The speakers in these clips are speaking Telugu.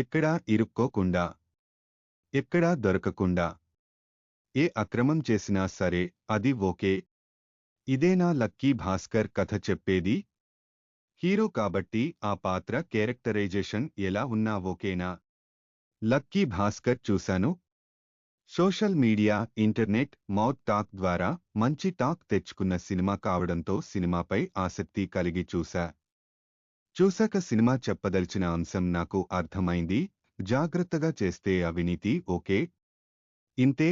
ఎక్కడా ఇరుక్కోకుండా. ఎక్కడా దొరకకుండా. ఏ అక్రమం చేసినా సరే అది ఓకే. ఇదేనా లక్కీ భాస్కర్ కథ చెప్పేది? హీరో కాబట్టి ఆ పాత్ర క్యారెక్టరైజేషన్ ఎలా ఉన్నా ఓకేనా? లక్కీ భాస్కర్ చూశాను. Social media internet mouth talk ద్వారా మంచి టాక్ తెచ్చుకున్న సినిమా కావడంతో సినిమాపై ఆసక్తి కలిగి చూశా. చూశాక సినిమా చెప్పదలిచిన అంశం నాకు అర్థమైంది. జాగ్రత్తగా చేస్తే అవినీతి ఓకే? ఇంతే.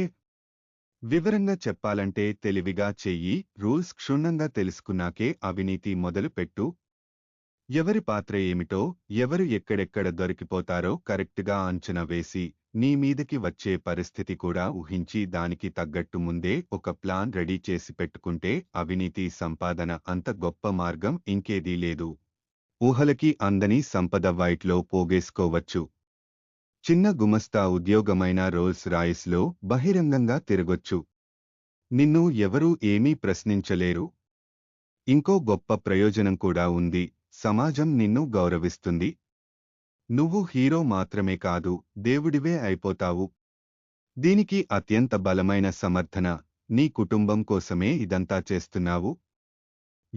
వివరంగా చెప్పాలంటే తెలివిగా చెయ్యి. రూల్స్ క్షుణ్ణంగా తెలుసుకున్నాకే అవినీతి మొదలుపెట్టు. ఎవరి పాత్ర ఏమిటో ఎవరు ఎక్కడెక్కడ దొరికిపోతారో కరెక్ట్గా అంచనా వేసి నీ మీదకి వచ్చే పరిస్థితి కూడా ఊహించి దానికి తగ్గట్టు ముందే ఒక ప్లాన్ రెడీ చేసి పెట్టుకుంటే అవినీతి సంపాదన అంత గొప్ప మార్గం ఇంకేదీ లేదు. ఊహలకి అందని సంపద వైట్లో పోగేసుకోవచ్చు. చిన్న గుమస్తా ఉద్యోగమైన రోల్స్ రాయిస్లో బహిరంగంగా తిరగొచ్చు. నిన్ను ఎవరూ ఏమీ ప్రశ్నించలేరు. ఇంకో గొప్ప ప్రయోజనం కూడా ఉంది. సమాజం నిన్ను గౌరవిస్తుంది. నువ్వు హీరో మాత్రమే కాదు దేవుడివే అయిపోతావు. దీనికి అత్యంత బలమైన సమర్థన నీ కుటుంబం కోసమే ఇదంతా చేస్తున్నావు.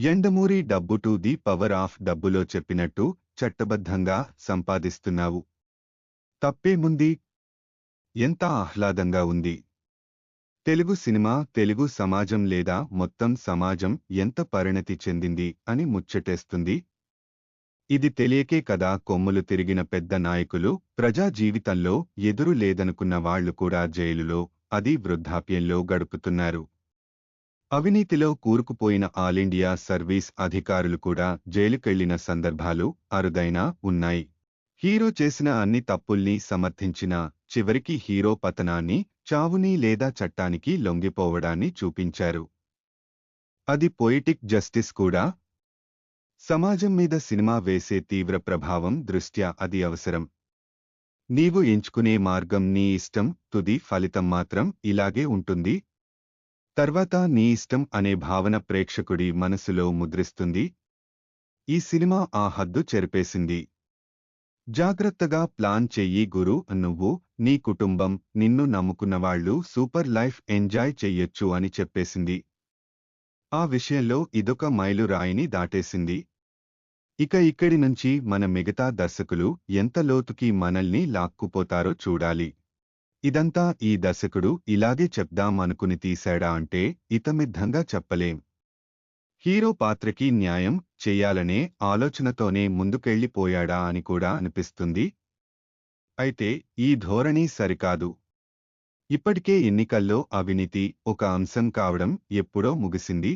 ఎండమూరి డబ్బు టు ది పవర్ ఆఫ్ డబ్బులో చెప్పినట్టు చట్టబద్ధంగా సంపాదిస్తున్నావు. తప్పేముంది ఎంత ఆహ్లాదంగా ఉంది. తెలుగు సినిమా తెలుగు సమాజం లేదా మొత్తం సమాజం ఎంత పరిణతి చెందింది అని ముచ్చటేస్తుంది. ఇది తెలియకే కదా కొమ్ములు తిరిగిన పెద్ద నాయకులు ప్రజా జీవితంలో ఎదురు లేదనుకున్న వాళ్ళు కూడా జైలులో అది వృద్ధాప్యంలో గడుపుతున్నారు. అవినీతిలో కూరుకుపోయిన ఆలిండియా సర్వీస్ అధికారులు కూడా జైలుకెళ్ళిన సందర్భాలు అరుదైనా ఉన్నాయి. హీరో చేసిన అన్ని తప్పుల్ని సమర్థించిన చివరికి హీరో పతనాన్ని చావుని లేదా చట్టానికి లొంగిపోవడాన్ని చూపించారు. అది పొయిటిక్ జస్టిస్ కూడా. సమాజం మీద సినిమా వేసే తీవ్ర ప్రభావం దృష్ట్యా అది అవసరం. నీవు ఎంచుకునే మార్గం నీ ఇష్టం తుది ఫలితం మాత్రం ఇలాగే ఉంటుంది తర్వాత నీ ఇష్టం అనే భావన ప్రేక్షకుడి మనసులో ముద్రిస్తుంది. ఈ సినిమా ఆ హద్దు చెరిపేసింది. జాగ్రత్తగా ప్లాన్ చెయ్యి గురు నువ్వు నీ కుటుంబం నిన్ను నమ్ముకున్నవాళ్ళు సూపర్ లైఫ్ ఎంజాయ్ చెయ్యొచ్చు అని చెప్పేసింది. ఆ విషయంలో ఇదొక మైలురాయిని దాటేసింది. ఇక ఇక్కడి నుంచి మన మిగతా దర్శకులు ఎంత లోతుకి మనల్ని లాక్కుపోతారో చూడాలి. ఇదంతా ఈ దర్శకుడు ఇలాగే చెప్దాం అనుకుని తీశాడా అంటే ఇతమిద్ధంగా చెప్పలేం. హీరో పాత్రకి న్యాయం చెయ్యాలనే ఆలోచనతోనే ముందుకెళ్ళిపోయాడా అని కూడా అనిపిస్తుంది. అయితే ఈ ధోరణి సరికాదు. ఇప్పటికే ఎన్నికల్లో అవినీతి ఒక అంశం కావడం ఎప్పుడో ముగిసింది.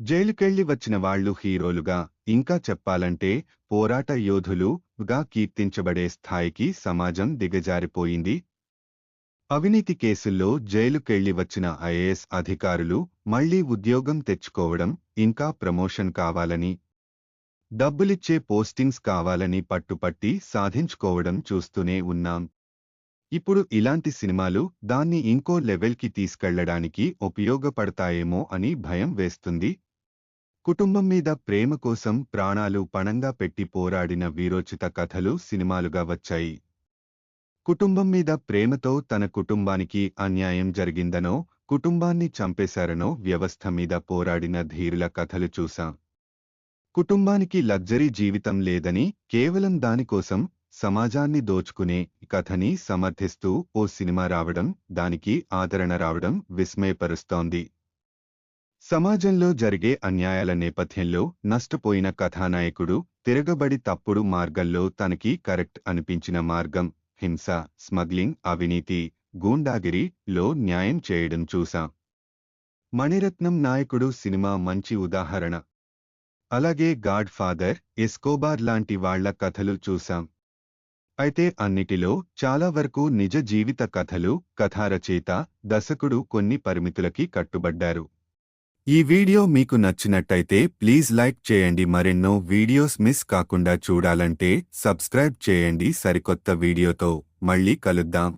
జైలుకెళ్ళి వచ్చిన వాళ్ళు హీరోలుగా ఇంకా చెప్పాలంటే పోరాట యోధులుగా కీర్తించబడే స్థాయికి సమాజం దిగజారిపోయింది. అవినీతి కేసుల్లో జైలుకెళ్ళి వచ్చిన ఐఏఎస్ అధికారులు మళ్ళీ ఉద్యోగం తెచ్చుకోవడం ఇంకా ప్రమోషన్ కావాలని డబ్బులిచ్చే పోస్టింగ్స్ కావాలని పట్టుపట్టి సాధించుకోవడం చూస్తూనే ఉన్నాం. ఇప్పుడు ఇలాంటి సినిమాలు దాన్ని ఇంకో లెవెల్కి తీసుకెళ్ళడానికి ఉపయోగపడతాయేమో అని భయం వేస్తుంది. కుటుంబం మీద ప్రేమ కోసం ప్రాణాలు పణంగా పెట్టి పోరాడిన వీరోచిత కథలు సినిమాలుగా వచ్చాయి. కుటుంబం మీద ప్రేమతో తన కుటుంబానికి అన్యాయం జరిగిందనో కుటుంబాన్ని చంపేశారనో వ్యవస్థ మీద పోరాడిన ధీరుల కథలు చూశాం. కుటుంబానికి లగ్జరీ జీవితం లేదని కేవలం దానికోసం సమాజాన్ని దోచుకునే కథని సమర్థిస్తూ ఓ సినిమా రావడం దానికి ఆదరణ రావడం విస్మయపరుస్తోంది. సమాజంలో జరిగే అన్యాయాల నేపథ్యంలో నష్టపోయిన కథానాయకుడు తిరగబడి తప్పుడు మార్గంలో తనకి కరెక్ట్ అనిపించిన మార్గం హింస స్మగ్లింగ్ అవినీతి గూండాగిరి లో న్యాయం చేయడం చూశాం. మణిరత్నం నాయకుడు సినిమా మంచి ఉదాహరణ. అలాగే గాడ్ ఫాదర్ ఎస్కోబార్ లాంటి వాళ్ళ కథలు చూశాం. అయితే అన్నిటిలో చాలా వరకు నిజ జీవిత కథలు కథారచయిత దశకుడు కొన్ని పరిమితులకి కట్టుబడ్డారు. ఈ వీడియో మీకు నచ్చినట్టయితే ప్లీజ్ లైక్ చేయండి. మరెన్నో వీడియోస్ మిస్ కాకుండా చూడాలంటే సబ్స్క్రైబ్ చేయండి. సరికొత్త వీడియోతో మళ్ళీ కలుద్దాం.